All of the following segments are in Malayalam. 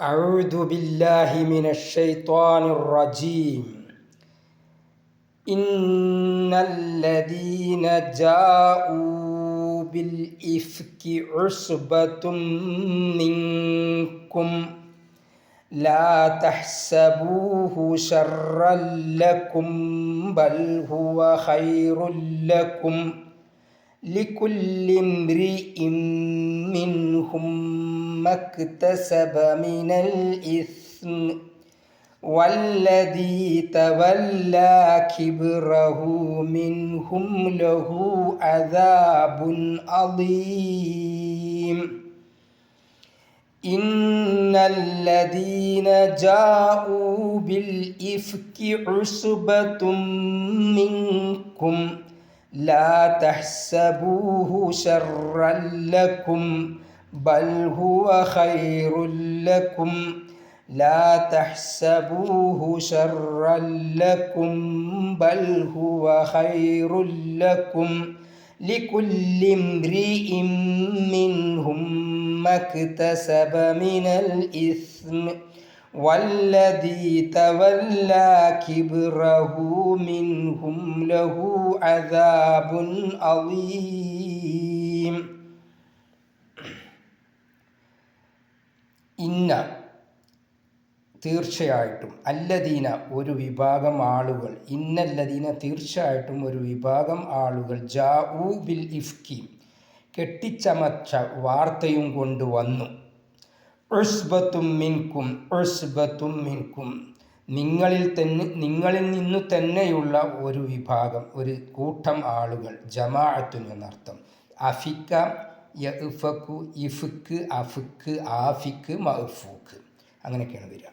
أعوذ بالله من الشيطان الرجيم. إن الذين جاءوا بالإفك عصبة منكم لا تحسبوه شرا لكم بل هو خير لكم. لكل امرئ منهم اكتسب من الإثم والذي تولى كبره منهم له عذاب عظيم. إن الذين جاءوا بالإفك عصبة منكم لا تحسبوه شرا لكم بل هو خير لكم لا تحسبوه شرا لكم بل هو خير لكم لكل امرئ منهم ما اكتسب من الإثم والذي تولى كبره منهم له عذاب عظيم ഇന്ന. തീർച്ചയായിട്ടും അല്ലദീന ഒരു വിഭാഗം ആളുകൾ. ഇന്നല്ലദീന തീർച്ചയായിട്ടും ഒരു വിഭാഗം ആളുകൾ. ജാഊ ബിൽ ഇഫ്കി. കെട്ടിച്ചമച്ച വാർത്തയും കൊണ്ടുവന്നു ഉസ്ബത്തും മിൻകും ഉസ്ബത്തും മിൻകും. നിങ്ങളിൽ തന്നെ നിങ്ങളിൽ നിന്നു തന്നെയുള്ള ഒരു വിഭാഗം ഒരു കൂട്ടം ആളുകൾ. ജമാഅത്തുൻ എന്നർത്ഥം. അഫിക്ക യഫക്കു ഇഫുക്ക് അഫുക്ക് ആഫിക്ക് മഹഫൂക്ക് അങ്ങനെയൊക്കെയാണ് വരിക.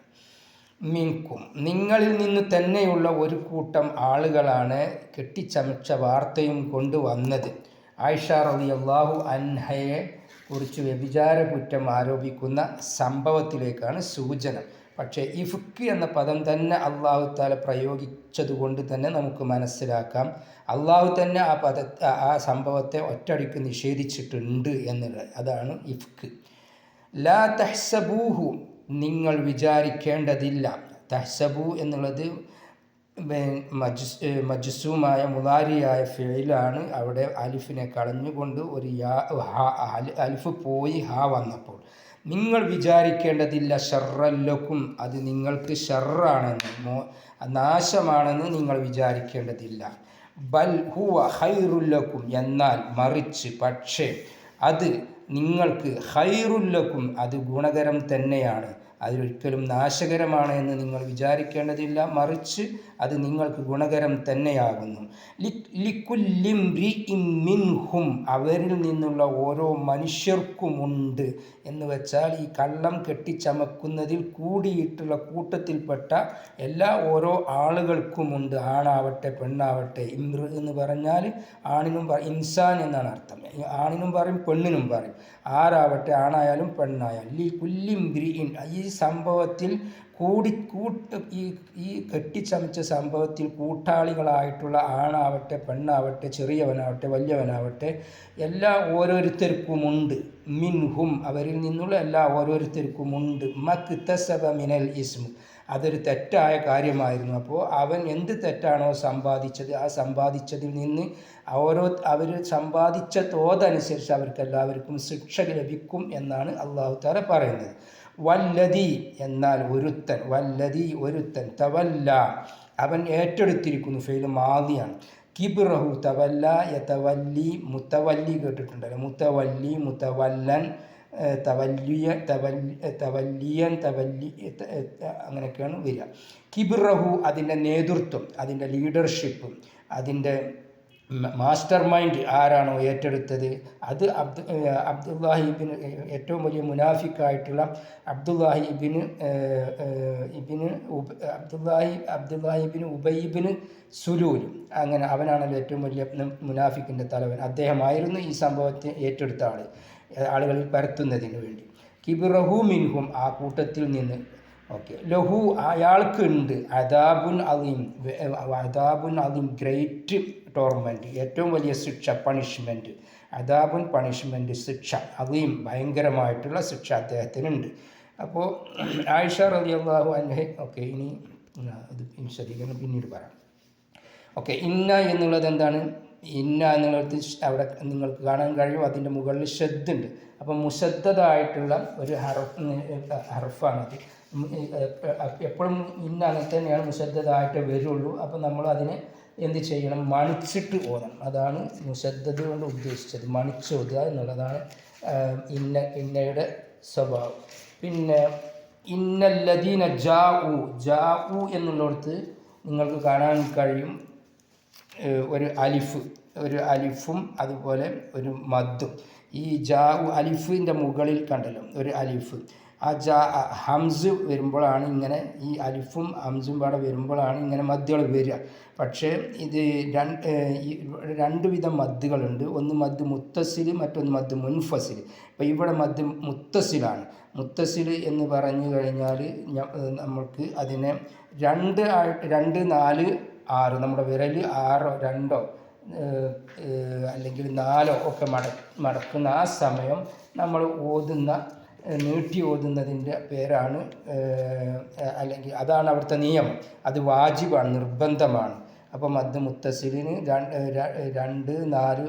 മിങ്കും നിങ്ങളിൽ നിന്ന് തന്നെയുള്ള ഒരു കൂട്ടം ആളുകളാണ് കെട്ടിച്ചമച്ച വാർത്തയും കൊണ്ടുവന്നത്. ആയിഷ റബി അള്ളാഹു അൻഹയെ കുറിച്ച് വ്യഭിചാര കുറ്റം ആരോപിക്കുന്ന സംഭവത്തിലേക്കാണ് സൂചന. പക്ഷേ ഇഫ്ക്ക് എന്ന പദം തന്നെ അള്ളാഹു താല പ്രയോഗിച്ചതുകൊണ്ട് തന്നെ നമുക്ക് മനസ്സിലാക്കാം. അള്ളാഹു തന്നെ ആ പദ ആ സംഭവത്തെ ഒറ്റടിക്ക് നിഷേധിച്ചിട്ടുണ്ട് എന്നുള്ളത് അതാണ് ഇഫ്ക്ക് ലാ തഹ്സബൂഹു നിങ്ങൾ വിചാരിക്കേണ്ടതില്ല. തഹ്സബു എന്നുള്ളത് മജുസ് മജുസുമായ മുലാരിയായ ഫെയിലാണ് അവിടെ അലിഫിനെ കളഞ്ഞുകൊണ്ട് ഒരു യാ അലിഫ് പോയി ഹാ വന്നപ്പോൾ. നിങ്ങൾ വിചാരിക്കേണ്ടതില്ല ഷർറല്ലക്കും. അത് നിങ്ങൾക്ക് ഷർറാണെന്ന് മോ നാശമാണെന്ന് നിങ്ങൾ വിചാരിക്കേണ്ടതില്ല. ബൽ ഹുവ ഹൈറുല്ലക്കും എന്നാൽ മറിച്ച് പക്ഷേ അത് നിങ്ങൾക്ക് ഹൈറുല്ലക്കും അത് ഗുണകരം തന്നെയാണ്. അതൊരിക്കലും നാശകരമാണ് എന്ന് നിങ്ങൾ വിചാരിക്കേണ്ടതില്ല. മറിച്ച് അത് നിങ്ങൾക്ക് ഗുണകരം തന്നെയാകുന്നു. മിൻഹും അവരിൽ നിന്നുള്ള ഓരോ മനുഷ്യർക്കുമുണ്ട് എന്ന് വെച്ചാൽ ഈ കള്ളം കെട്ടിച്ചമക്കുന്നതിൽ കൂടിയിട്ടുള്ള കൂട്ടത്തിൽപ്പെട്ട എല്ലാ ഓരോ ആളുകൾക്കുമുണ്ട് ആണാവട്ടെ പെണ്ണാവട്ടെ ഇമ്ര എന്ന് പറഞ്ഞാൽ ആണിനും ഇൻസാൻ എന്നാണ് അർത്ഥം. ആണിനും പറയും പെണ്ണിനും പറയും. ആരാവട്ടെ ആണായാലും പെണ്ണായാലും. ഈ കുല്ലിംബ്രിയിൻ ഈ സംഭവത്തിൽ കൂടി കൂട്ട് ഈ ഈ കെട്ടിച്ചമച്ച സംഭവത്തിൽ കൂട്ടാളികളായിട്ടുള്ള ആണാവട്ടെ പെണ്ണാവട്ടെ ചെറിയവനാവട്ടെ വലിയവനാവട്ടെ എല്ലാ ഓരോരുത്തർക്കുമുണ്ട് മിൻഹും അവരിൽ നിന്നുള്ള എല്ലാ ഓരോരുത്തർക്കുമുണ്ട് മക് തസബ മിനൽ ഇസ്മു. അതൊരു തെറ്റായ കാര്യമായിരുന്നു. അപ്പോൾ അവൻ എന്ത് തെറ്റാണോ സമ്പാദിച്ചത് ആ സമ്പാദിച്ചതിൽ നിന്ന് ഓരോ അവർ സമ്പാദിച്ച തോതനുസരിച്ച് അവർക്ക് എല്ലാവർക്കും ശിക്ഷ ലഭിക്കും എന്നാണ് അള്ളാഹു താല പറയുന്നത്. വല്ലതി എന്നാൽ ഒരുത്തൻ വല്ലതി ഒരുത്തൻ തവല്ല. അവൻ ഏറ്റെടുത്തിരിക്കുന്നു ഫെയിൽ മാതിയാണ് കിബിറഹു തവല്ല യതവല്ലി മുത്തവല്ലി കേട്ടിട്ടുണ്ടല്ലോ. മുത്തവല്ലി മുത്തവല്ലൻ തവല്ലിയ തവല്ലി തവല്ലിയൻ തവല്ലി അങ്ങനെയൊക്കെയാണ് വരിക. കിബിറഹു അതിന്റെ നേതൃത്വം അതിന്റെ ലീഡർഷിപ്പ് അതിന്റെ മാസ്റ്റർ മൈൻഡ് ആരാണോ ഏറ്റെടുത്തത്? അത് അബ്ദു അബ്ദുല്ലാഹിബിന് ഏറ്റവും വലിയ മുനാഫിക്കായിട്ടുള്ള അബ്ദുല്ലാഹിബിന് ഇബിന് അബ്ദുല്ലാഹി അബ്ദുല്ലാഹിബിന് ഉബൈബിന് സുലൂൽ. അങ്ങനെ അവനാണല്ലോ ഏറ്റവും വലിയ മുനാഫിക്കിന്റെ തലവൻ. അദ്ദേഹമായിരുന്നു ഈ സംഭവത്തെ ഏറ്റെടുത്ത ആൾ ആളുകളിൽ പരത്തുന്നതിന് വേണ്ടി. കിബിറഹു മിൻഹും ആ കൂട്ടത്തിൽ നിന്ന് ഓക്കെ ലഹു അയാൾക്ക് ഉണ്ട് അദാബുൻ അലീം അദാബുൻ അലീം ഗ്രേറ്റ് ടോർമെന്റ് ഏറ്റവും വലിയ ശിക്ഷ പണിഷ്മെന്റ് അദാബുൻ പണിഷ്മെന്റ് ശിക്ഷ. അലീം ഭയങ്കരമായിട്ടുള്ള ശിക്ഷ അദ്ദേഹത്തിനുണ്ട്. അപ്പോൾ ആയിഷ റതി അള്ളാഹു അൻഹ ഓക്കെ ഇനി ഇത് ശ്രദ്ധിക്കണം പിന്നീട് പറയാം. ഓക്കെ ഇന്ന എന്നുള്ളത് എന്താണ്? ഇന്ന എന്നുള്ളത് അവിടെ നിങ്ങൾക്ക് കാണാൻ കഴിയും. അതിന്റെ മുകളിൽ ഷെദ് ഉണ്ട്. അപ്പം മുഷദ്ദതായിട്ടുള്ള ഒരു ഹറഫ് ഹറഫാണത്. എപ്പോഴും ഇന്ന അങ്ങനെ തന്നെയാണ് മുഷദ്ദതായിട്ട് വരുള്ളൂ. അപ്പം നമ്മൾ അതിനെ എന്ത് ചെയ്യണം? മണിച്ചിട്ട് ഓതണം. അതാണ് മുഷദ്ദത് കൊണ്ട് ഉദ്ദേശിച്ചത്. മണിച്ചോതുക എന്നുള്ളതാണ് ഇന്ന ഇന്നയുടെ സ്വഭാവം. പിന്നെ ഇന്നല്ലദീന ജാ ഉ ജാ ഉ എന്നുള്ളിടത്ത് നിങ്ങൾക്ക് കാണാൻ കഴിയും ഒരു അലിഫ് ഒരു അലിഫും അതുപോലെ ഒരു മദ്ദും. ഈ ജാ അലിഫിന്റെ മുകളിൽ കണ്ടല്ലോ ഒരു അലിഫ്. ആ ജാ ഹംസ് വരുമ്പോഴാണ് ഇങ്ങനെ ഈ അലിഫും ഹംസും പാടെ വരുമ്പോഴാണ് ഇങ്ങനെ മദ്യകൾ വരിക. പക്ഷേ ഇത് രണ്ട് രണ്ട് വിധം മദ്ദുകളുണ്ട് ഒന്ന് മദ് മുത്തസിൽ മറ്റൊന്ന് മദ് മുൻഫസിൽ അപ്പോൾ ഇവിടെ മദ് മുത്തസിലാണ് മുത്തസിൽ എന്ന് പറഞ്ഞു കഴിഞ്ഞാൽ നമ്മൾക്ക് അതിനെ രണ്ട് രണ്ട് നാല് ആറ് നമ്മുടെ വിരൽ ആറോ രണ്ടോ അല്ലെങ്കിൽ നാലോ ഒക്കെ മട മടക്കുന്ന ആ സമയം നമ്മൾ ഓതുന്ന നീട്ടി ഓതുന്നതിന്റെ പേരാണ് അല്ലെങ്കിൽ അതാണ് അവിടുത്തെ നിയമം. അത് വാജിബാണ് നിർബന്ധമാണ്. അപ്പം മദ് മുത്തസിലിന് രണ്ട് നാല്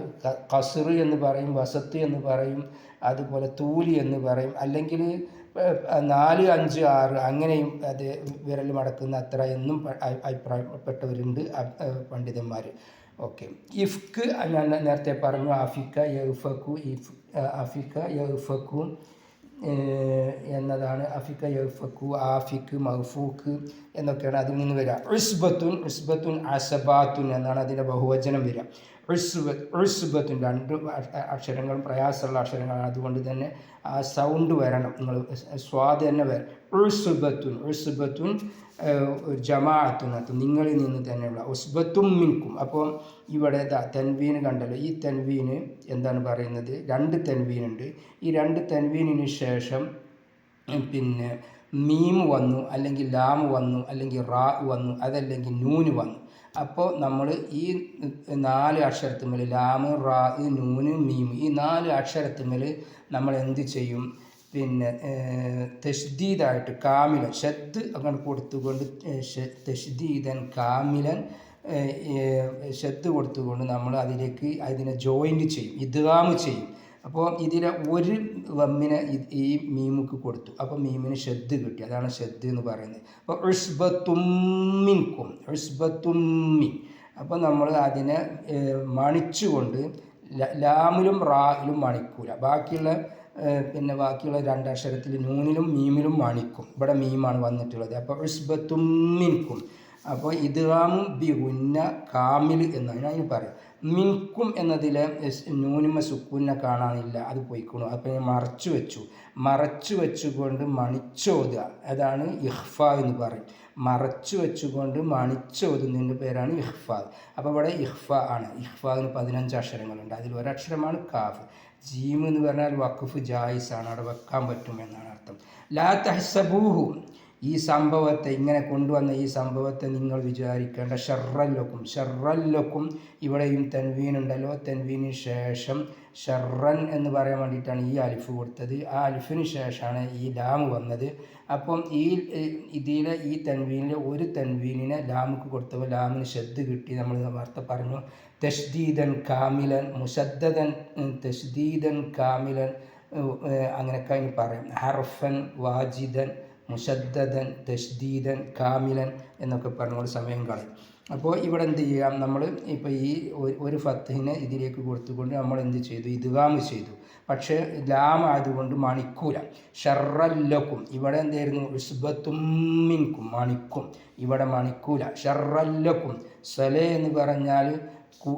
കസുറ് എന്ന് പറയും വസത്ത് എന്ന് പറയും അതുപോലെ തൂലി എന്ന് പറയും. അല്ലെങ്കിൽ നാല് അഞ്ച് ആറ് അങ്ങനെയും അത് വിരൽ മടക്കുന്ന അത്ര എന്നും അഭിപ്രായപ്പെട്ടവരുണ്ട് പണ്ഡിതന്മാർ ഓക്കെ. ഇഫ്ക്ക് ഞാൻ നേരത്തെ പറഞ്ഞു ആഫിക്ക യഫക്കു ഇഫ് ആഫിക്ക യഫക്കു എന്നതാണ് അഫിക്ക യഫക്കു ആഫിക്ക് മഹ്ഫൂക്ക് എന്നൊക്കെയാണ് അതിൽ നിന്ന് വരിക ഉസ്ബത്തുൻ ഉസ്ബത്തുൻ അസബാത്തുൻ എന്നാണ് അതിന്റെ ബഹുവചനം വരിക ഉസ്ബ ഉസ്ബത്തുൻ രണ്ട് അക്ഷരങ്ങളും പ്രയാസമുള്ള അക്ഷരങ്ങളാണ്. അതുകൊണ്ട് തന്നെ ആ സൗണ്ട് വരണം. നിങ്ങൾ സ്വാദ് തന്നെ വരണം. ഉസ്ബത്തുൻ ഉസ്ബത്തുൻ ജമാഅത്തുനത്ത് നിങ്ങളിൽ നിന്ന് തന്നെയുള്ള ഉസ്ബത്തും മിൻകും. അപ്പോൾ ഇവിടെ തൻവീൻ കണ്ടല്ലോ ഈ തൻവീൻ എന്താണ് പറയുന്നത്? രണ്ട് തൻവീനുണ്ട്. ഈ രണ്ട് തൻവീനിന് ശേഷം പിന്നെ മീം വന്നു അല്ലെങ്കിൽ ലാം വന്നു അല്ലെങ്കിൽ റാ വന്നു അതല്ലെങ്കിൽ നൂന് വന്നു. അപ്പോൾ നമ്മൾ ഈ നാല് അക്ഷരത്തുമ്മൽ ലാമ് റാ നൂന് മീം ഈ നാല് അക്ഷരത്തുമ്മൽ നമ്മൾ എന്ത് ചെയ്യും? പിന്നെ തഷ്ദീദായിട്ട് കാമിലൻ ഷദ് അങ്ങനെ കൊടുത്തുകൊണ്ട് തഷ്ദീദൻ കാമിലൻ ഷദ് കൊടുത്തുകൊണ്ട് നമ്മൾ അതിലേക്ക് അതിനെ ജോയിന്റ് ചെയ്യും ഇദ്ഗാമ് ചെയ്യും. അപ്പോൾ ഇതിലെ ഒരു വമ്മിനെ ഈ മീമുക്ക് കൊടുത്തു. അപ്പോൾ മീമിന് ഷെദ് കിട്ടി. അതാണ് ഷെദ് എന്ന് പറയുന്നത്. അപ്പോൾ ഉഷ്ബത്തുമ്മിൻകും ഉഷ്ബത്തുമ്മി അപ്പോൾ നമ്മൾ അതിനെ മണിച്ചുകൊണ്ട് ലാമിലും റായിലും മണിക്കൂല. ബാക്കിയുള്ള പിന്നെ ബാക്കിയുള്ള രണ്ടക്ഷരത്തിൽ നൂനിലും മീമിലും മണിക്കും. ഇവിടെ മീമാണ് വന്നിട്ടുള്ളത്. അപ്പോൾ ഉഷ്ബത്തുമ്മിൻകും അപ്പോൾ ഇദ്ഗാമും ബി ഉന്ന കാമിൽ എന്നാണ് ഞാൻ പറയാം. മിൻകും എന്നതിലെ നൂനിമ സുക്കൂനെ കാണാനില്ല. അത് പോയിക്കണു അപ്പോൾ ഞാൻ മറച്ചു വെച്ചു. മറച്ചു വെച്ചുകൊണ്ട് മണിച്ചോതുക. അതാണ് ഇഹ്ഫ എന്ന് പറയും. മറച്ചു വെച്ചുകൊണ്ട് മണിച്ചോതുന്നതിന്റെ പേരാണ് ഇഹ്ഫ. അപ്പോൾ ഇവിടെ ഇഹ്ഫ ആണ്. ഇഹ്ഫാവിന് പതിനഞ്ച് അക്ഷരങ്ങളുണ്ട്. അതിൽ ഒരക്ഷരമാണ് കാഫ്. ജീം എന്ന് പറഞ്ഞാൽ വഖഫ് ജായിസ് ആണ് അവിടെ വെക്കാൻ പറ്റും എന്നാണ് അർത്ഥം. ലാ തഹ്സബൂഹു. ഈ സംഭവത്തെ ഇങ്ങനെ കൊണ്ടുവന്ന ഈ സംഭവത്തെ നിങ്ങൾ വിചാരിക്കേണ്ട ഷർറല്ലക്കും. ഷർറല്ലക്കും ഇവിടെയും തെൻവീനുണ്ടല്ലോ തെൻവീനു തെൻവീന് ശേഷം ഷർറൻ എന്ന് പറയാൻ വേണ്ടിയിട്ടാണ് ഈ അലിഫ് കൊടുത്തത്. ആ അലിഫിന് ശേഷമാണ് ഈ ലാമ് വന്നത്. അപ്പം ഈ ഇതിലെ ഈ തൻവീനിലെ ഒരു തെൻവീനിനെ ലാമുക്ക് കൊടുത്തപ്പോൾ ലാമിന് ഷെദ് കിട്ടി. നമ്മൾ വാർത്ത പറഞ്ഞു. തഷ്ദീദൻ കാമിലൻ മുഷദ്ദൻ തഷ്ദീദൻ കാമിലൻ അങ്ങനെയൊക്കെ അതിന് പറയും. ഹർഫൻ വാജിദൻ മുഷദ്ദൻ തഷ്ദീദൻ കാമിലൻ എന്നൊക്കെ പറഞ്ഞുകൊണ്ട് സമയം കളയും. അപ്പോൾ ഇവിടെ എന്ത് ചെയ്യാം? നമ്മൾ ഇപ്പോൾ ഈ ഒരു- ഫത്തിനെ ഇതിലേക്ക് കൊടുത്തുകൊണ്ട് നമ്മൾ എന്ത് ചെയ്തു? ഇദ്ഗാമ് ചെയ്തു. പക്ഷേ ലാം ആയതുകൊണ്ട് മണിക്കൂല. ഷറല്ലക്കും ഇവിടെ എന്തായിരുന്നു? ഉസ്ബത്തുമ്മിൻകും മണിക്കും. ഇവിടെ മണിക്കൂല. ഷറല്ലക്കും സലെ എന്ന് പറഞ്ഞാൽ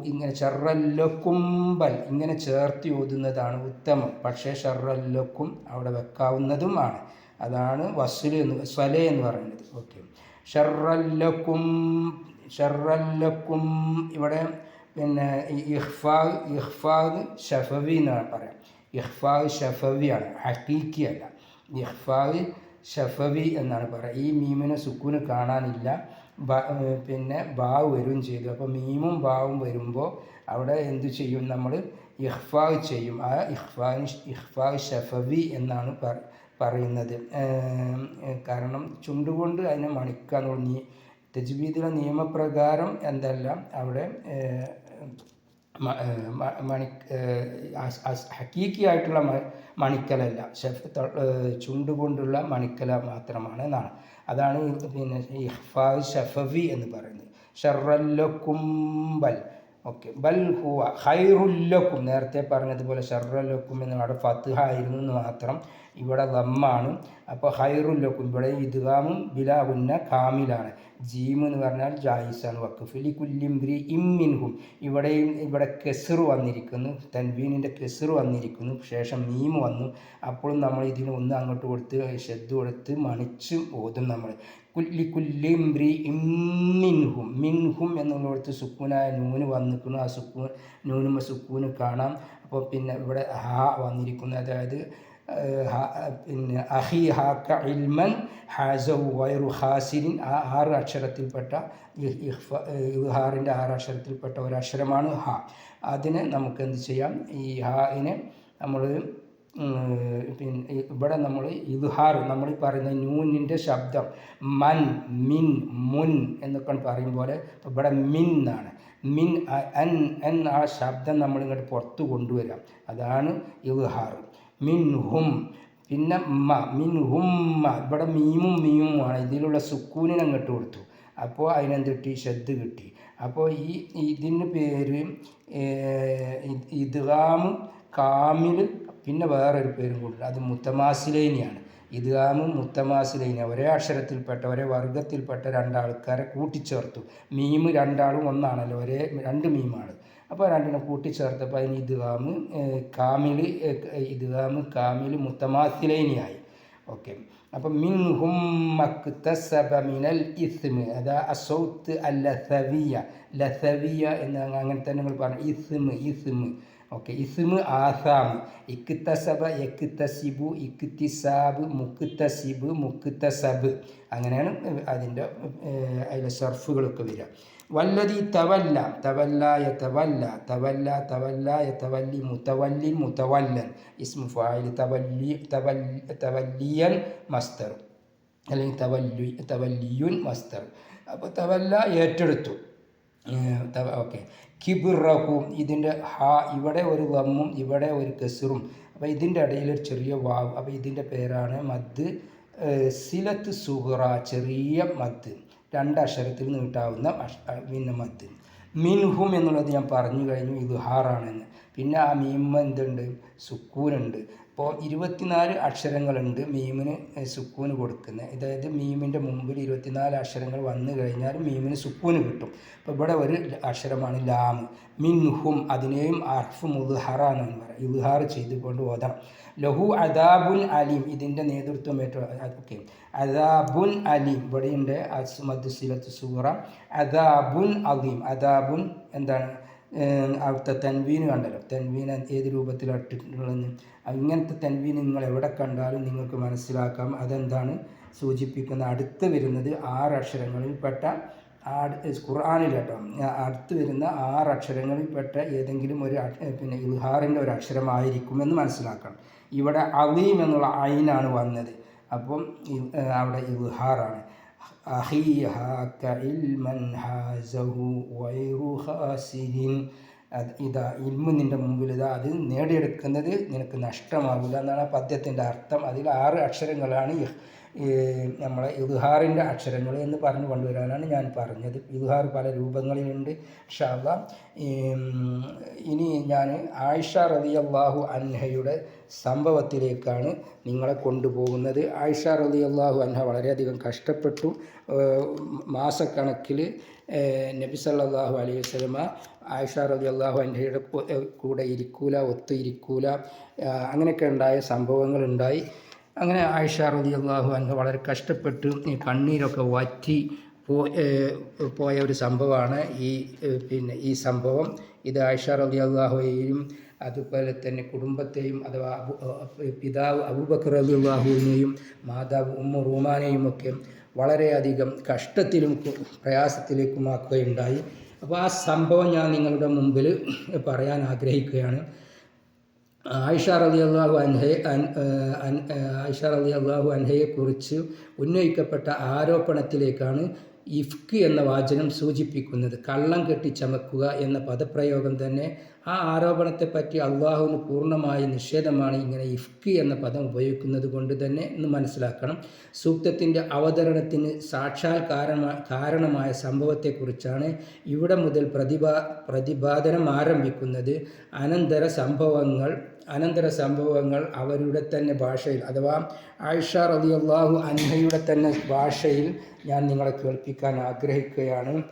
ഇങ്ങനെ ഷർറല്ലക്കുംബൽ ഇങ്ങനെ ചേർത്ത് ഓതുന്നതാണ് ഉത്തമം. പക്ഷേ ഷറല്ലക്കും അവിടെ വെക്കാവുന്നതുമാണ്. അതാണ് വസുൽ എന്ന് സ്വല എന്ന് പറയുന്നത്. ഓക്കെ. ഷർറല്ലക്കും ഷർറല്ലക്കും ഇവിടെ പിന്നെ ഇഹ്ഫാ ഇഹ്ഫാ ഷഫവി എന്നാണ് പറയാം ഇഹ്ഫാഗ് ഷഫവിയാണ് ഹക്കീക്കിയല്ല ഇഹ്ഫാ ഷഫവി എന്നാണ് പറയുക. ഈ മീമിനെ സുക്കൂന് കാണാനില്ല. പിന്നെ ബാവ് വരും ചെയ്തു. അപ്പോൾ മീമും ബാവും വരുമ്പോൾ അവിടെ എന്തു ചെയ്യും നമ്മൾ? ഇഹ്ഫാ ചെയ്യും. ആ ഇഹ്ഫാ ഇഹ്ഫാ ഷഫവി എന്നാണ് പറയുന്നത്. കാരണം ചുണ്ടുകൊണ്ട് അതിനെ മണിക്കാൻ തുടങ്ങി തജ്വീദിലെ നിയമപ്രകാരം എന്തല്ല അവിടെ മണി ഹക്കീക്കിയായിട്ടുള്ള മണിക്കലല്ല ഷെഫ് ചുണ്ടുകൊണ്ടുള്ള മണിക്കല മാത്രമാണ് എന്നാണ്. അതാണ് പിന്നെ ഇഹ്ഫാ ഷഫവി എന്ന് പറയുന്നത്. ഷറല്ലക്കുംബൽ ഓക്കെ ബൽ ഹുവ ഹൈറുല്ലക്കും നേരത്തെ പറഞ്ഞതുപോലെ ഷർറല്ലക്കും എന്ന് അവിടെ ഫത്തുഹ ആയിരുന്നു എന്ന് മാത്രം ഇവിടെ ലമ്മാണ് അപ്പോൾ ഹൈറുല്ലക്കും ഇവിടെ ഇദ്ഗാമും ബിലാ ഉന്ന കാമിലാണ്. ജീം എന്ന് പറഞ്ഞാൽ ജായിസാണ് വക്കുഫിലി കുല്ലിംബ്രി ഇമ്മിൻഹും ഇവിടെയും ഇവിടെ കെസറ് വന്നിരിക്കുന്നു. തൻവീനിന്റെ കെസറ് വന്നിരിക്കുന്നു. ശേഷം മീം വന്നു. അപ്പോഴും നമ്മൾ ഇതിന് ഒന്ന് അങ്ങോട്ട് കൊടുത്ത് ഷെദ് കൊടുത്ത് മണിച്ച് ഓതും നമ്മൾ. കുല്ലി കുല്ലിംബ്രി ഇമ്മിൻഹും മിൻഹും. എന്നുള്ളിടത്ത് സുക്കൂനായ നൂന് വന്നിരിക്കുന്നു. ആ സുക്കൂ നൂനുമ സുക്കൂന് കാണാം. അപ്പോൾ പിന്നെ ഇവിടെ ഹാ വന്നിരിക്കുന്നു. അതായത് പിന്നെ അഹി ഹാക്ക ഇൽമൻ ഹാസവു വൈറു ഹാസിരിൻ ആറ് അക്ഷരത്തിൽപ്പെട്ട ഇഹാറിന്റെ ആറ് അക്ഷരത്തിൽപ്പെട്ട ഒരു അക്ഷരമാണ് ഹ. അതിനെ നമുക്ക് എന്ത് ചെയ്യാം? ഈ ഹാഇനെ നമ്മൾ പിന്നെ ഇവിടെ നമ്മൾ ഇദ്ഹാർ നമ്മൾ പറയുന്ന നൂനിന്റെ ശബ്ദം മൻ മിൻ മുൻ എന്നൊക്കെ പറയും പോലെ ഇവിടെ മിൻ എന്നാണ്. മിൻ അൻ എൻ ആ ശബ്ദം നമ്മൾ ഇങ്ങോട്ട് പുറത്ത് കൊണ്ടുവരാം. അതാണ് ഇവഹാർ. മിൻ ഹും പിന്നെ മ മിൻ ഹുമ്മ ഇവിടെ മീമും മീമുമാണ്. ഇതിലുള്ള സുക്കൂനിനെ അങ്ങോട്ട് കൊടുത്തു. അപ്പോൾ അതിനെന്ത് കിട്ടി ഷെദ് കിട്ടി. അപ്പോൾ ഈ ഇതിന് പേര് ഇദ്ഗാം കാമിൽ പിന്നെ വേറൊരു പേരും കൊടുത്തു അത് മുത്തമാസിലൈനിയാണ്. ഇദ്ഗാമും മുത്തമാസിലൈന ഒരേ അക്ഷരത്തിൽപ്പെട്ട ഒരേ വർഗത്തിൽപ്പെട്ട രണ്ടാൾക്കാരെ കൂട്ടിച്ചേർത്തു. മീമ് രണ്ടാളും ഒന്നാണല്ലോ ഒരേ രണ്ട് മീമാണ്. അപ്പോൾ രണ്ടിനെ കൂട്ടിച്ചേർത്തപ്പോൾ അതിന് ഇദ്ഗാമ് കാമിൽ ഇദ്ഗാമ് കാമിൽ മുത്തമാസിലൈനിയായി ഓക്കെ. അപ്പം മിൻഹും മക്തസബ മിനൽ ഇസ്മ് അതാ അസൗത്ത് അല്ലസവിയ ലസവിയ. എന്ന് അങ്ങനെ തന്നെ നിങ്ങൾ പറഞ്ഞു. ഇസ്മ് ഇസ്മ്. ഓക്കെ ഇസ്മു ആസാം ഇക്തസബ എക്തസിബു ഇക്തിസാബ് മുക്തസിബ് മുക്തസബ് അങ്ങനെയാണ് അതിന്റെ അതിലെ ഷർഫുകളൊക്കെ വരിക. വല്ലതി തവല്ല തവല്ല യതവല്ല തവല്ല തവല്ല തവല്ലി മുതവല്ലി മുത്തവല്ലൻ ഇസ്മു ഫായിൽ തവല്ലി തവല്ലി തവല്ലിയൻ മസ്തർ. അല്ലെങ്കിൽ തവല്ലി തവല്ലിയുൻ മസ്തർ. അപ്പോൾ തവല്ല ഏറ്റെടുത്തു. ഓക്കെ. കിബിറഹു ഇതിന്റെ ഹ ഇവിടെ ഒരു ലമ്മും ഇവിടെ ഒരു കെസറും അപ്പോൾ ഇതിന്റെ ഇടയിൽ ഒരു ചെറിയ വാവ്. അപ്പോൾ ഇതിന്റെ പേരാണ് മദ് സിലത്ത് സുഹറ ചെറിയ മദ്. രണ്ട് അക്ഷരത്തിൽ നീട്ടാവുന്ന പിന്നെ മദ്. മിൻഹും എന്നുള്ളത് ഞാൻ പറഞ്ഞു കഴിഞ്ഞു ഇത് ഹാറാണെന്ന്. പിന്നെ ആ മീമ്മ എന്തുണ്ട്? സുക്കൂനുണ്ട്. ഇപ്പോൾ ഇരുപത്തിനാല് അക്ഷരങ്ങളുണ്ട് മീമിന് സുക്കൂന് കൊടുക്കുന്നത്. അതായത് മീമിന്റെ മുമ്പിൽ ഇരുപത്തിനാല് അക്ഷരങ്ങൾ വന്നു കഴിഞ്ഞാൽ മീമിന് സുക്കൂന് കിട്ടും. അപ്പോൾ ഇവിടെ ഒരു അക്ഷരമാണ് ലാം മിൻഹും അതിനെയും അർഫ് മുദ്ഹറ എന്നാണ് പറയുക ഇദ്ഹാർ ചെയ്തുകൊണ്ട് ഓതണം. ലഹു അദാബുൻ അലീം ഇതിന്റെ നേതൃത്വം ഏറ്റവും ഓക്കെ. അദാബുൻ അലീം ഇവിടെയുണ്ട് അസ്മദ് സിലത്ത് സൂറ. അദാബുൻ അലീം അദാബുൻ എന്താണ്? അവിടുത്തെ തെൻവീന് കണ്ടല്ലോ. തൻവീൻ ഏത് രൂപത്തിലാണ് ഇട്ടിട്ടുള്ളതെന്ന്. ഇങ്ങനത്തെ തൻവീൻ നിങ്ങൾ എവിടെ കണ്ടാലും നിങ്ങൾക്ക് മനസ്സിലാക്കാം. അതെന്താണ്? സൂചിപ്പിക്കുന്ന അടുത്ത് വരുന്നത് ആറ് അക്ഷരങ്ങളിൽപ്പെട്ട ഖുർആാനിൽ കേട്ടോ അടുത്ത് വരുന്ന ആറ് അക്ഷരങ്ങളിൽപ്പെട്ട ഏതെങ്കിലും ഒരു പിന്നെ ഇൽഹാറിന്റെ ഒരു അക്ഷരമായിരിക്കുമെന്ന് മനസ്സിലാക്കണം. ഇവിടെ അലീം എന്നുള്ള ഐനാണ് വന്നത്. അപ്പം അവിടെ ഇൽഹാറാണ്. അഹീഹാക്ക ഇൽമൻ ഹാസഹു غير خاسر അത് ഇതാ ഇൽമു നിന്റെ മുമ്പിൽ ഇതാ അത് നേടിയെടുക്കുന്നത് നിനക്ക് നഷ്ടമാകില്ല എന്നാണ് പദ്യത്തിന്റെ അർത്ഥം. അതിൽ ആറ് അക്ഷരങ്ങളാണ് നമ്മളെ ഇദ്ഹാറിന്റെ അക്ഷരങ്ങൾ എന്ന് പറഞ്ഞു കൊണ്ടുവരാനാണ് ഞാൻ പറഞ്ഞത്. ഇദ്ഹാർ പല രൂപങ്ങളിലുണ്ട് ഷാബ ഇനി ഞാൻ ആയിഷ റതി അള്ളാഹു അൻഹയുടെ സംഭവത്തിലേക്കാണ് നിങ്ങളെ കൊണ്ടുപോകുന്നത്. ആയിഷ റതി അള്ളാഹു അൻഹ വളരെയധികം കഷ്ടപ്പെട്ടു. മാസക്കണക്കിൽ നബി സല്ലല്ലാഹു അലൈഹി വസ്ലമ ആയിഷ അള്ളാഹു അൻഹയുടെ കൂടെ ഇരിക്കൂല ഒത്തു ഇരിക്കൂല. അങ്ങനെയൊക്കെ ഉണ്ടായ സംഭവങ്ങളുണ്ടായി. അങ്ങനെ ആയിഷ റളിയല്ലാഹു അൻഹ വളരെ കഷ്ടപ്പെട്ട് ഈ കണ്ണീരൊക്കെ വറ്റി പോയ ഒരു സംഭവമാണ് ഈ പിന്നെ ഈ സംഭവം. ഇത് ആയിഷ റളിയല്ലാഹുയെയും അതുപോലെ തന്നെ കുടുംബത്തെയും അഥവാ പിതാവ് അബൂബക്കർ അലി അള്ളാഹുവിനെയും മാതാവ് ഉമ്മ റൂമാനെയും ഒക്കെ വളരെയധികം കഷ്ടത്തിലും പ്രയാസത്തിലേക്കുമാക്കുകയുണ്ടായി. അപ്പോൾ ആ സംഭവം ഞാൻ നിങ്ങളുടെ മുമ്പിൽ പറയാൻ ആഗ്രഹിക്കുകയാണ്. ആയിഷ റലി അള്ളാഹു അൻഹെ ആയിഷ റലി അള്ളാഹു അൻഹയെക്കുറിച്ച് ഉന്നയിക്കപ്പെട്ട ആരോപണത്തിലേക്കാണ് ഇഫ്ക് എന്ന വാചനം സൂചിപ്പിക്കുന്നത്. കള്ളം കെട്ടി ചമക്കുക എന്ന പദപ്രയോഗം തന്നെ ആ ആരോപണത്തെപ്പറ്റി അള്ളാഹുവിന് പൂർണമായ നിഷേധമാണ് ഇങ്ങനെ ഇഫ്ക് എന്ന പദം ഉപയോഗിക്കുന്നത് കൊണ്ട് തന്നെ എന്ന് മനസ്സിലാക്കണം. സൂക്തത്തിന്റെ അവതരണത്തിന് സാക്ഷാൽ കാരണ കാരണമായ സംഭവത്തെക്കുറിച്ചാണ് ഇവിടെ മുതൽ പ്രതിഭാ പ്രതിപാദനം ആരംഭിക്കുന്നത്. അനന്തര സംഭവങ്ങൾ അനന്തര സംഭവങ്ങൾ അവരുടെ തന്നെ ഭാഷയിൽ അഥവാ ആയിഷ റളിയല്ലാഹു അൻഹയുടെ തന്നെ ഭാഷയിൽ ഞാൻ നിങ്ങളെ കേൾപ്പിക്കാൻ ആഗ്രഹിക്കുകയാണ്.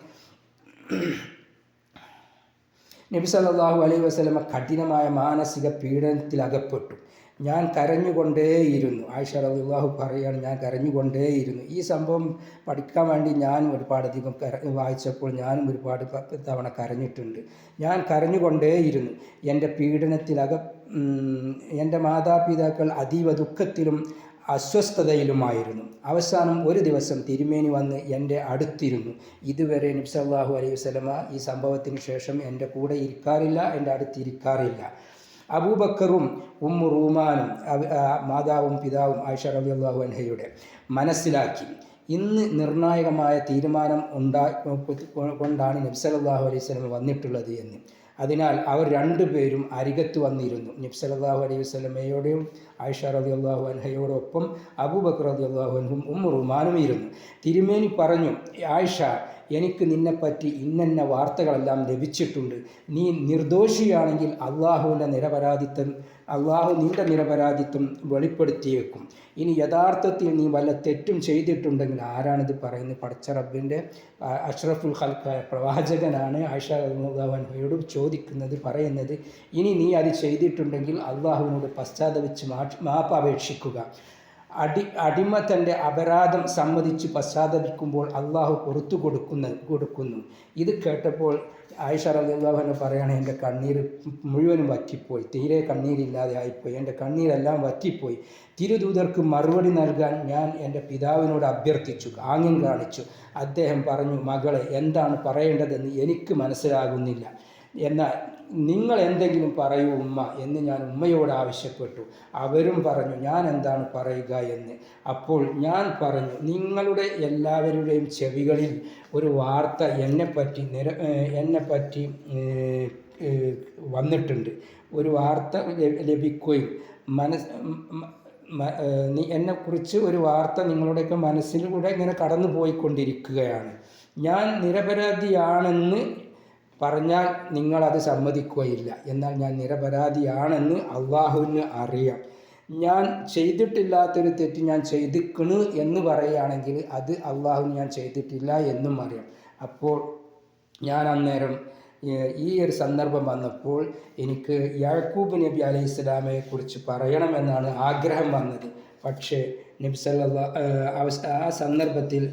നബി സല്ലല്ലാഹു അലൈഹി വസല്ലമ കഠിനമായ മാനസിക പീഡനത്തിൽ അകപ്പെട്ടു ഞാൻ കരഞ്ഞുകൊണ്ടേയിരുന്നു. ആയിഷ റളിയല്ലാഹു പറയുകയാണ് ഞാൻ കരഞ്ഞുകൊണ്ടേയിരുന്നു. ഈ സംഭവം പഠിക്കാൻ വേണ്ടി ഞാൻ ഒരുപാടധികം കര വായിച്ചപ്പോൾ ഞാനും ഒരുപാട് തവണ കരഞ്ഞിട്ടുണ്ട്. ഞാൻ കരഞ്ഞുകൊണ്ടേയിരുന്നു. എന്റെ പീഡനത്തിലക എന്റെ മാതാപിതാക്കൾ അതീവ ദുഃഖത്തിലും അസ്വസ്ഥതയിലുമായിരുന്നു. അവസാനം ഒരു ദിവസം തിരുമേനി വന്ന് എന്റെ അടുത്തിരുന്നു. ഇതുവരെ നബ്സല്ലാഹു അലൈഹി വസ്ലമ ഈ സംഭവത്തിന് ശേഷം എന്റെ കൂടെ ഇരിക്കാറില്ല എന്റെ അടുത്തിരിക്കാറില്ല അബൂബക്കറും ഉമ്മു റൂമാനും മാതാവും പിതാവും ആയിഷ അള്ളാഹു അൻഹയുടെ മനസ്സിലാക്കി. ഇന്ന് നിർണായകമായ തീരുമാനം ഉണ്ടാ കൊണ്ടാണ് നബ്സലാഹു അലൈഹി സ്വലം വന്നിട്ടുള്ളത് എന്ന്. അതിനാൽ അവർ രണ്ടുപേരും അരികത്ത് വന്നിരുന്നു. നബ്സലല്ലാഹു അലൈഹി വസ്ലമയോടെയും ആയിഷ റതി അള്ളാഹു അൻഹയോടൊപ്പം അബൂബക്കർ റതി അള്ളാഹു അൻഹും ഉമ്മ റുമാനും ഇരുന്നു. തിരുമേനി പറഞ്ഞു ആയിഷ എനിക്ക് നിന്നെപ്പറ്റി ഇന്നന്ന വാർത്തകളെല്ലാം ലഭിച്ചിട്ടുണ്ട്. നീ നിർദോഷിയാണെങ്കിൽ അള്ളാഹുവിന്റെ നിരപരാധിത്വം അള്ളാഹു നിന്റെ നിരപരാധിത്വം വെളിപ്പെടുത്തിയേക്കും ഇനി യഥാർത്ഥത്തിൽ നീ വല്ല തെറ്റും ചെയ്തിട്ടുണ്ടെങ്കിൽ ആരാണിത് പറയുന്നത്? പടച്ച റബ്ബിന്റെ അഷ്റഫുൽ ഹൽക്കായ പ്രവാചകനാണ് ആയിഷ അള്ളാഹുനോട് ചോദിക്കുന്നത് പറയുന്നത് ഇനി നീ അത് ചെയ്തിട്ടുണ്ടെങ്കിൽ അള്ളാഹുവിനോട് പശ്ചാത്തപിച്ച് മാപ്പ് അപേക്ഷിക്കുക. അടി അടിമ തന്റെ അപരാധം സമ്മതിച്ച് പശ്ചാത്തപിക്കുമ്പോൾ അള്ളാഹു പുറത്തു കൊടുക്കുന്ന കൊടുക്കുന്നു. ഇത് കേട്ടപ്പോൾ ആയിഷ റളിയല്ലാഹു പറയുകയാണ് എന്റെ കണ്ണീർ മുഴുവനും വറ്റിപ്പോയി. തീരെ കണ്ണീരില്ലാതെ ആയിപ്പോയി. എന്റെ കണ്ണീരെല്ലാം വറ്റിപ്പോയി. തിരുദൂതർക്ക് മറുപടി നൽകാൻ ഞാൻ എന്റെ പിതാവിനോട് അഭ്യർത്ഥിച്ചു ആംഗ്യം കാണിച്ചു. അദ്ദേഹം പറഞ്ഞു മകളെ എന്താണ് പറയേണ്ടതെന്ന് എനിക്ക് മനസ്സിലാകുന്നില്ല. എന്നാൽ നിങ്ങൾ എന്തെങ്കിലും പറയൂ ഉമ്മ എന്ന് ഞാൻ ഉമ്മയോട് ആവശ്യപ്പെട്ടു. അവരും പറഞ്ഞു ഞാൻ എന്താണ് പറയുക എന്ന്? അപ്പോൾ ഞാൻ പറഞ്ഞു നിങ്ങളുടെ എല്ലാവരുടെയും ചെവികളിൽ ഒരു വാർത്ത എന്നെപ്പറ്റി നിര എന്നെപ്പറ്റി വന്നിട്ടുണ്ട്. ഒരു വാർത്ത ലഭ- ലഭിക്കുകയും മനസ് എന്നെക്കുറിച്ച് ഒരു വാർത്ത നിങ്ങളുടെയൊക്കെ മനസ്സിലൂടെ ഇങ്ങനെ കടന്നു പോയിക്കൊണ്ടിരിക്കുകയാണ് ഞാൻ നിരപരാധിയാണെന്ന് പറഞ്ഞാൽ നിങ്ങളത് സമ്മതിക്കുകയില്ല. എന്നാൽ ഞാൻ നിരപരാധിയാണെന്ന് അള്ളാഹുവിന് അറിയാം. ഞാൻ ചെയ്തിട്ടില്ലാത്തൊരു തെറ്റ് ഞാൻ ചെയ്തിക്കണ് എന്ന് പറയുകയാണെങ്കിൽ അത് അള്ളാഹുവിന് ഞാൻ ചെയ്തിട്ടില്ല എന്നും അറിയാം. അപ്പോൾ ഞാൻ അന്നേരം ഈ ഒരു സന്ദർഭം വന്നപ്പോൾ എനിക്ക് യാക്കൂബ് നബി അലൈഹി ഇസ്ലാമയെ കുറിച്ച് പറയണമെന്നാണ് ആഗ്രഹം വന്നത്. പക്ഷേ നബി സല്ലല്ലാ ആ സന്ദർഭത്തിൽ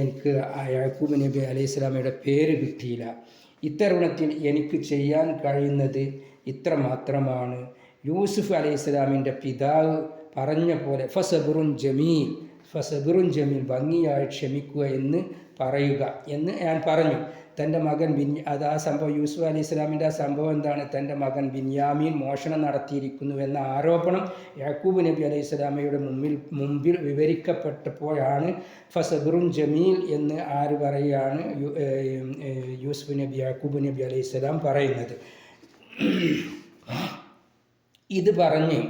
എനിക്ക് യാക്കൂബ് നബി അലൈഹി ഇസ്ലാമയുടെ പേര് കിട്ടിയില്ല. ഇത്തരുണത്തിൽ എനിക്ക് ചെയ്യാൻ കഴിയുന്നത് ഇത്ര മാത്രമാണ്. യൂസുഫ് അലൈഹി സ്വലാമിന്റെ പിതാവ് പറഞ്ഞ പോലെ ഫസബുറുൻ ജമീൽ ഫസബുറുൻ ജമീൽ ഭംഗിയായി ക്ഷമിക്കുക എന്ന് പറയുക എന്ന് ഞാൻ പറഞ്ഞു. തന്റെ മകൻ ബിൻ അത് ആ സംഭവം യൂസുഫ് അലി ഇസ്ലാമിന്റെ ആ സംഭവം എന്താണ്? തന്റെ മകൻ ബിന്യാമീൻ മോഷണം നടത്തിയിരിക്കുന്നു എന്ന ആരോപണം യാക്കൂബ് നബി അലൈഹി സ്വലാമയുടെ മുമ്പിൽ മുമ്പിൽ വിവരിക്കപ്പെട്ടപ്പോഴാണ് ഫസബറുൻ ജമീൽ എന്ന് ആര് പറയുകയാണ് യൂസുഫ് നബി യാക്കൂബ് നബി അലൈഹി സ്വലാം പറയുന്നത്. ഇത് പറഞ്ഞ്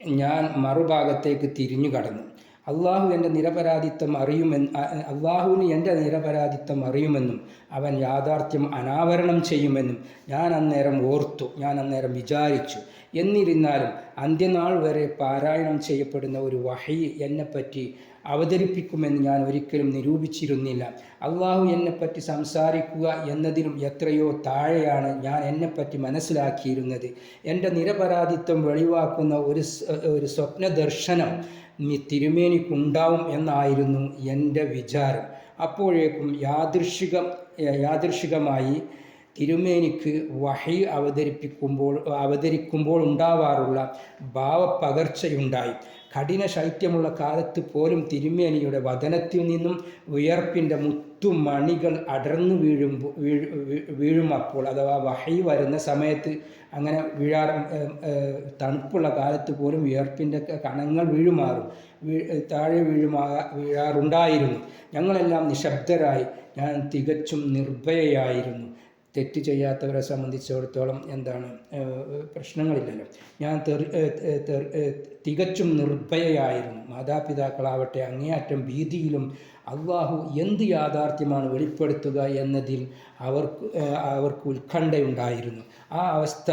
ഞാൻ മറുഭാഗത്തേക്ക് തിരിഞ്ഞു കടന്നു. അള്ളാഹു എന്റെ നിരപരാധിത്വം അറിയുമെന്ന് അള്ളാഹുവിന് എന്റെ നിരപരാധിത്വം അറിയുമെന്നും അവൻ യാഥാർത്ഥ്യം അനാവരണം ചെയ്യുമെന്നും ഞാൻ അന്നേരം ഓർത്തു ഞാൻ അന്നേരം വിചാരിച്ചു. എന്നിരുന്നാലും അന്ത്യനാൾ വരെ പാരായണം ചെയ്യപ്പെടുന്ന ഒരു വഹി എന്നെപ്പറ്റി അവതരിപ്പിക്കുമെന്ന് ഞാൻ ഒരിക്കലും നിരൂപിച്ചിരുന്നില്ല. അള്ളാഹു എന്നെപ്പറ്റി സംസാരിക്കുക എന്നതിലും എത്രയോ താഴെയാണ് ഞാൻ എന്നെപ്പറ്റി മനസ്സിലാക്കിയിരുന്നത്. എന്റെ നിരപരാധിത്വം വെളിവാക്കുന്ന ഒരു ഒരു സ്വപ്ന ദർശനം തിരുമേനിക്കുണ്ടാവും എന്നായിരുന്നു എന്റെ വിചാരം. അപ്പോഴേക്കും യാദൃശികം യാദൃശികമായി തിരുമേനിക്ക് വഹി അവതരിപ്പിക്കുമ്പോൾ അവതരിക്കുമ്പോൾ ഉണ്ടാവാറുള്ള ഭാവപ്പകർച്ചയുണ്ടായി കഠിന ശൈത്യമുള്ള കാലത്ത് പോലും തിരുമേനിയുടെ വതനത്തിൽ നിന്നും ഉയർപ്പിന്റെ മുത്തുമണികൾ അടർന്നു വീഴുമ്പോൾ വീഴ് അപ്പോൾ അഥവാ വഹി വരുന്ന സമയത്ത് അങ്ങനെ വീഴാറ് തണുപ്പുള്ള കാലത്ത് പോലും വിയർപ്പിന്റെ കണങ്ങൾ വീഴുമാറും താഴെ വീഴുമാ വീഴാറുണ്ടായിരുന്നു. ഞങ്ങളെല്ലാം നിശബ്ദരായി. ഞാൻ തികച്ചും നിർഭയയായിരുന്നു. തെറ്റ് ചെയ്യാത്തവരെ സംബന്ധിച്ചിടത്തോളം എന്താണ് പ്രശ്നങ്ങളില്ലല്ലോ. ഞാൻ തികച്ചും നിർഭയയായിരുന്നു. മാതാപിതാക്കളാവട്ടെ അങ്ങേയറ്റം ഭീതിയിലും അള്ളാഹു എന്ത് യാഥാർത്ഥ്യമാണ് വെളിപ്പെടുത്തുക എന്നതിൽ അവർക്ക് അവർക്ക് ഉത്കണ്ഠയുണ്ടായിരുന്നു. ആ അവസ്ഥ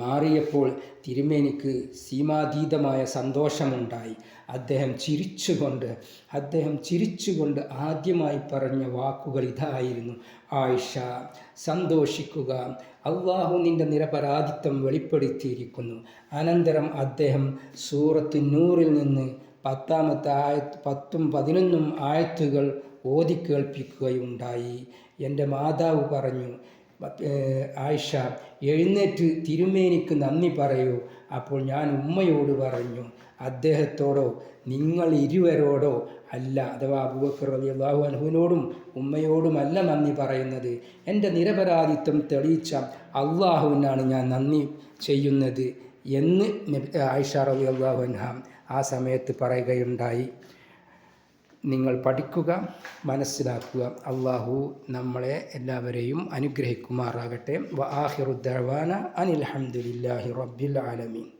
മാറിയപ്പോൾ തിരുമേനിക്ക് സീമാതീതമായ സന്തോഷമുണ്ടായി. അദ്ദേഹം ചിരിച്ചുകൊണ്ട് അദ്ദേഹം ചിരിച്ചുകൊണ്ട് ആദ്യമായി പറഞ്ഞ വാക്കുകൾ ഇതായിരുന്നു. ആയിഷ സന്തോഷിക്കുക. അള്ളാഹു നിന്റെ നിരപരാധിത്വം വെളിപ്പെടുത്തിയിരിക്കുന്നു. അനന്തരം അദ്ദേഹം സൂറത്ത് നൂറിൽ നിന്ന് പത്താമത്തെ ആയത്ത് പത്തും പതിനൊന്നും ആയത്തുകൾ ഓതി കേൾപ്പിക്കുകയുണ്ടായി. എന്റെ മാതാവ് പറഞ്ഞു ആയിഷ എഴുന്നേറ്റ് തിരുമേനിക്ക് നന്ദി പറയൂ. അപ്പോൾ ഞാൻ ഉമ്മയോട് പറഞ്ഞു അദ്ദേഹത്തോടോ നിങ്ങൾ ഇരുവരോടോ അല്ല. അഥവാ അബൂബക്കർ അലി അള്ളാഹു ഉമ്മയോടും ഉമ്മയോടുമല്ല നന്ദി പറയുന്നത്. എന്റെ നിരപരാധിത്വം തെളിയിച്ച അള്ളാഹുവിനാണ് ഞാൻ നന്ദി ചെയ്യുന്നത് എന്ന് ആയിഷ റബി അള്ളാഹു അൻഹ ആ സമയത്ത് പറയുകയുണ്ടായി. നിങ്ങൾ പഠിക്കുക മനസ്സിലാക്കുക. അള്ളാഹു നമ്മളെ എല്ലാവരെയും അനുഗ്രഹിക്കുമാറാകട്ടെ. വ അനിൽ ഹംദുലില്ലാഹി റബ്ബിൽ ആലമീൻ.